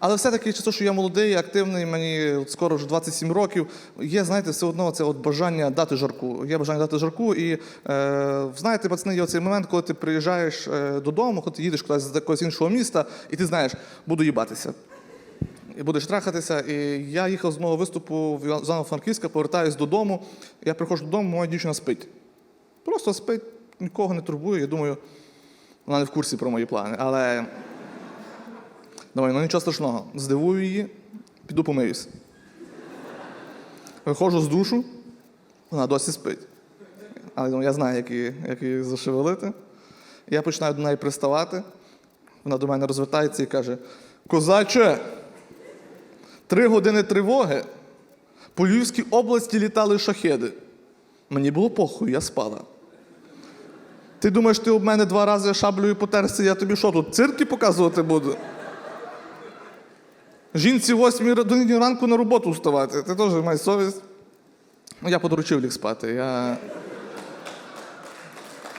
Але все-таки через те, що я молодий, активний, мені от скоро вже 27 років. Є, знаєте, все одно це от бажання дати жарку. Є бажання дати жарку. І е, знаєте, пацани, є цей момент, коли ти приїжджаєш е, додому, коли ти їдеш кудись з якогось іншого міста, і ти знаєш, буду їбатися. І будеш трахатися. І я їхав з мого виступу в Івано-Франківська, повертаюсь додому. Я приходжу додому, моя дівчина спить. Просто спить, нікого не турбує. Я думаю, вона не в курсі про мої плани. Але думаю, ну нічого страшного. Здивую її, піду помиюсь. Виходжу з душу, вона досі спить. Але я знаю, як її, як її зашевелити. Я починаю до неї приставати. Вона до мене розвертається і каже: Козаче, три години тривоги. По Львівській області літали шахеди. Мені було похуй, я спала. Ти думаєш, ти об мене два рази шаблею потерся, я тобі що тут, цирки показувати буду? Жінці в 8 годині ранку на роботу вставати. Ти теж маєш совість. Ну, я подручив ліг спати. Я...